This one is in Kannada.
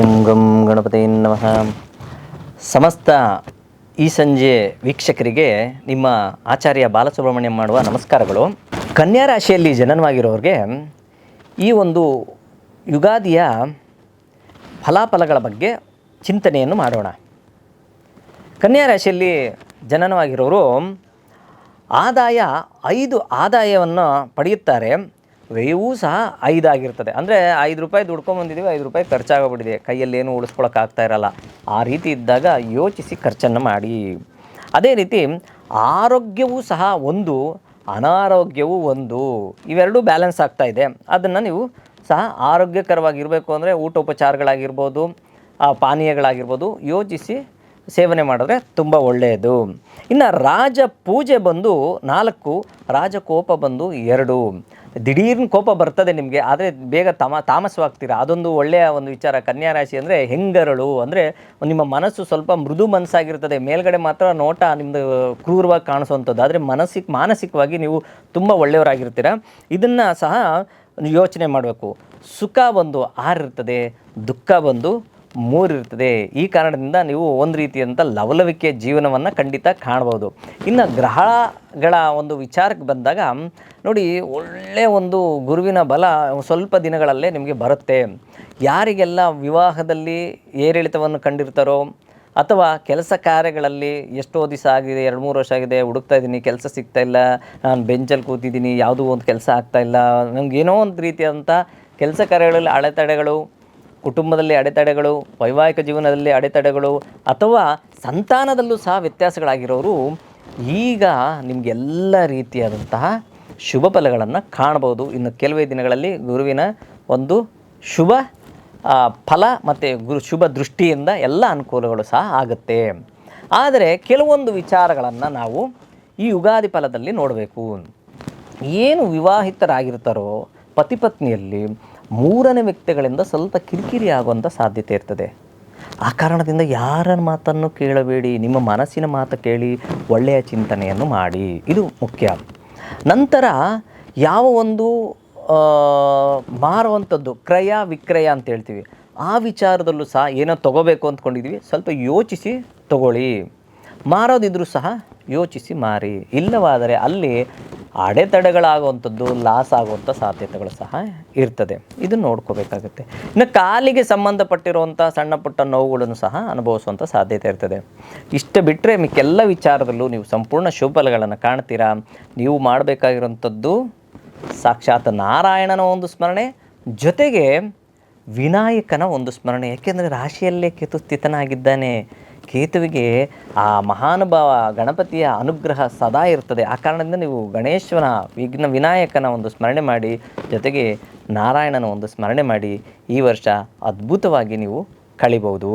ಗಂ ಗಣಪತಿ ನಮಃ. ಸಮಸ್ತ ಈ ಸಂಜೆ ವೀಕ್ಷಕರಿಗೆ ನಿಮ್ಮ ಆಚಾರ್ಯ ಬಾಲಸುಬ್ರಹ್ಮಣ್ಯಂ ಮಾಡುವ ನಮಸ್ಕಾರಗಳು. ಕನ್ಯಾ ರಾಶಿಯಲ್ಲಿ ಜನನವಾಗಿರೋರಿಗೆ ಈ ಒಂದು ಯುಗಾದಿಯ ಫಲಾಫಲಗಳ ಬಗ್ಗೆ ಚಿಂತನೆಯನ್ನು ಮಾಡೋಣ. ಕನ್ಯಾ ರಾಶಿಯಲ್ಲಿ ಜನನವಾಗಿರೋರು ಆದಾಯ ಐದು ಆದಾಯವನ್ನು ಪಡೆಯುತ್ತಾರೆ. ವ್ಯಯವೂ ಸಹ ಐದಾಗಿರ್ತದೆ. ಅಂದರೆ ಐದು ರೂಪಾಯಿ ದುಡ್ಕೊಂಬಂದಿದ್ದೀವಿ ಐದು ರೂಪಾಯಿ ಖರ್ಚಾಗೋಗ್ಬಿಟ್ಟಿದೆ. ಕೈಯಲ್ಲಿ ಏನು ಉಳಿಸ್ಕೊಳಕ್ಕಾಗ್ತಾ ಇರಲ್ಲ. ಆ ರೀತಿ ಇದ್ದಾಗ ಯೋಚಿಸಿ ಖರ್ಚನ್ನು ಮಾಡಿ. ಅದೇ ರೀತಿ ಆರೋಗ್ಯವೂ ಸಹ ಒಂದು, ಅನಾರೋಗ್ಯವೂ ಒಂದು. ಇವೆರಡೂ ಬ್ಯಾಲೆನ್ಸ್ ಆಗ್ತಾ ಇದೆ. ಅದನ್ನು ನೀವು ಸಹ ಆರೋಗ್ಯಕರವಾಗಿರಬೇಕು ಅಂದರೆ ಊಟೋಪಚಾರಗಳಾಗಿರ್ಬೋದು ಪಾನೀಯಗಳಾಗಿರ್ಬೋದು ಯೋಚಿಸಿ ಸೇವನೆ ಮಾಡಿದ್ರೆ ತುಂಬ ಒಳ್ಳೆಯದು. ಇನ್ನು ರಾಜ ಪೂಜೆ ಬಂದು ನಾಲ್ಕು ರಾಜಕೋಪ ಬಂದು ಎರಡು. ದಿಢೀರ್ನ ಕೋಪ ಬರ್ತದೆ ನಿಮಗೆ, ಆದರೆ ಬೇಗ ತಮ, ತಾಮಸವಾಗ್ತೀರಾ? ಅದೊಂದು ಒಳ್ಳೆಯ ಒಂದು ವಿಚಾರ. ಕನ್ಯಾ ರಾಶಿ ಅಂದರೆ ಹೆಂಗರಳು, ಅಂದರೆ ನಿಮ್ಮ ಮನಸ್ಸು ಸ್ವಲ್ಪ ಮೃದು ಮನಸ್ಸಾಗಿರ್ತದೆ. ಮೇಲ್ಗಡೆ ಮಾತ್ರ ನೋಟ ನಿಮ್ಮದು ಕ್ರೂರವಾಗಿ ಕಾಣಿಸುವಂಥದ್ದು. ಆದರೆ ಮನಸ್ಸಿಗೆ ಮಾನಸಿಕವಾಗಿ ನೀವು ತುಂಬ ಒಳ್ಳೆಯವರಾಗಿರ್ತೀರ? ಇದನ್ನು ಸಹ ಯೋಚನೆ ಮಾಡಬೇಕು. ಸುಖ ಬಂದು ಆರಿರ್ತದೆ, ದುಃಖ ಬಂದು ಮೂರಿರ್ತದೆ ಈ ಕಾರಣದಿಂದ ನೀವು ಒಂದು ರೀತಿಯಂಥ ಲವಲವಿಕೆ ಜೀವನವನ್ನು ಖಂಡಿತ ಕಾಣ್ಬೋದು. ಇನ್ನು ಗ್ರಹಗಳ ಒಂದು ವಿಚಾರಕ್ಕೆ ಬಂದಾಗ, ನೋಡಿ ಒಳ್ಳೆಯ ಒಂದು ಗುರುವಿನ ಬಲ ಸ್ವಲ್ಪ ದಿನಗಳಲ್ಲೇ ನಿಮಗೆ ಬರುತ್ತೆ. ಯಾರಿಗೆಲ್ಲ ವಿವಾಹದಲ್ಲಿ ಏರಿಳಿತವನ್ನು ಕಂಡಿರ್ತಾರೋ, ಅಥವಾ ಕೆಲಸ ಕಾರ್ಯಗಳಲ್ಲಿ ಎಷ್ಟೋ ದಿವಸ ಆಗಿದೆ, ಎರಡು ಮೂರು ವರ್ಷ ಆಗಿದೆ, ಹುಡುಕ್ತಾ ಇದ್ದೀನಿ, ಕೆಲಸ ಸಿಗ್ತಾ ಇಲ್ಲ, ನಾನು ಬೆಂಚಲ್ಲಿ ಕೂತಿದ್ದೀನಿ, ಯಾವುದೂ ಒಂದು ಕೆಲಸ ಆಗ್ತಾ ಇಲ್ಲ ನನಗೆ ಏನೋ ಒಂದು ರೀತಿಯಾದಂಥ ಕೆಲಸ ಕಾರ್ಯಗಳಲ್ಲಿ ಅಡೆತಡೆಗಳು ಕುಟುಂಬದಲ್ಲಿ ಅಡೆತಡೆಗಳು, ವೈವಾಹಿಕ ಜೀವನದಲ್ಲಿ ಅಡೆತಡೆಗಳು ಅಥವಾ ಸಂತಾನದಲ್ಲೂ ಸಹ ವ್ಯತ್ಯಾಸಗಳಾಗಿರೋರು ಈಗ ನಿಮಗೆಲ್ಲ ರೀತಿಯಾದಂತಹ ಶುಭ ಫಲಗಳನ್ನು ಕಾಣಬಹುದು. ಇನ್ನು ಕೆಲವೇ ದಿನಗಳಲ್ಲಿ ಗುರುವಿನ ಒಂದು ಶುಭ ಫಲ ಮತ್ತು ಗುರು, ಶುಭ ದೃಷ್ಟಿಯಿಂದ ಎಲ್ಲ ಅನುಕೂಲಗಳು ಸಹ ಆಗುತ್ತೆ. ಆದರೆ ಕೆಲವೊಂದು ವಿಚಾರಗಳನ್ನು ನಾವು ಈ ಯುಗಾದಿ ಫಲದಲ್ಲಿ ನೋಡಬೇಕು. ಏನು ವಿವಾಹಿತರಾಗಿರ್ತಾರೋ ಪತಿ ಪತ್ನಿಯಲ್ಲಿ ಮೂರನೇ ವ್ಯಕ್ತಿಗಳಿಂದ ಸ್ವಲ್ಪ ಕಿರಿಕಿರಿ ಆಗುವಂಥ ಸಾಧ್ಯತೆ ಇರ್ತದೆ. ಆ ಕಾರಣದಿಂದ ಯಾರ ಮಾತನ್ನು ಕೇಳಬೇಡಿ, ನಿಮ್ಮ ಮನಸ್ಸಿನ ಮಾತು ಕೇಳಿ, ಒಳ್ಳೆಯ ಚಿಂತನೆಯನ್ನು ಮಾಡಿ. ಇದು ಮುಖ್ಯ. ನಂತರ ಯಾವ ಒಂದು ಮಾರುವಂಥದ್ದು ಕ್ರಯ ವಿಕ್ರಯ ಅಂತ ಹೇಳ್ತೀವಿ. ಆ ವಿಚಾರದಲ್ಲೂ ಸಹ ಏನೋ ತಗೋಬೇಕು ಅಂದ್ಕೊಂಡಿದ್ವಿ. ಸ್ವಲ್ಪ ಯೋಚಿಸಿ ತಗೊಳ್ಳಿ. ಮಾರೋದಿದ್ರೂ ಸಹ ಯೋಚಿಸಿ ಮಾರಿ. ಇಲ್ಲವಾದರೆ ಅಲ್ಲಿ ಅಡೆತಡೆಗಳಾಗುವಂಥದ್ದು ಲಾಸ್ ಆಗುವಂಥ ಸಾಧ್ಯತೆಗಳು ಸಹ ಇರ್ತದೆ. ಇದನ್ನು ನೋಡ್ಕೋಬೇಕಾಗುತ್ತೆ. ಇನ್ನು ಕಾಲಿಗೆ ಸಂಬಂಧಪಟ್ಟಿರುವಂಥ ಸಣ್ಣ ಪುಟ್ಟ ನೋವುಗಳನ್ನು ಸಹ ಅನುಭವಿಸುವಂಥ ಸಾಧ್ಯತೆ ಇರ್ತದೆ. ಇಷ್ಟು ಬಿಟ್ಟರೆ ಮಿಕ್ಕೆಲ್ಲ ವಿಚಾರದಲ್ಲೂ ನೀವು ಸಂಪೂರ್ಣ ಶುಭಲಗಳನ್ನು ಕಾಣ್ತೀರಾ? ನೀವು ಮಾಡಬೇಕಾಗಿರುವಂಥದ್ದು ಸಾಕ್ಷಾತ್ ನಾರಾಯಣನ ಒಂದು ಸ್ಮರಣೆ, ಜೊತೆಗೆ ವಿನಾಯಕನ ಒಂದು ಸ್ಮರಣೆ. ಯಾಕೆಂದರೆ ರಾಶಿಯಲ್ಲೇ ಕೇತು ಸ್ಥಿತನಾಗಿದ್ದಾನೆ ಕೇತುವಿಗೆ ಆ ಮಹಾನುಭಾವ ಗಣಪತಿಯ ಅನುಗ್ರಹ ಸದಾ ಇರ್ತದೆ. ಆ ಕಾರಣದಿಂದ ನೀವು ಗಣೇಶನ ವಿಘ್ನ ವಿನಾಯಕನ ಒಂದು ಸ್ಮರಣೆ ಮಾಡಿ, ಜೊತೆಗೆ ನಾರಾಯಣನ ಒಂದು ಸ್ಮರಣೆ ಮಾಡಿ ಈ ವರ್ಷ ಅದ್ಭುತವಾಗಿ ನೀವು ಕಳಿಬೋದು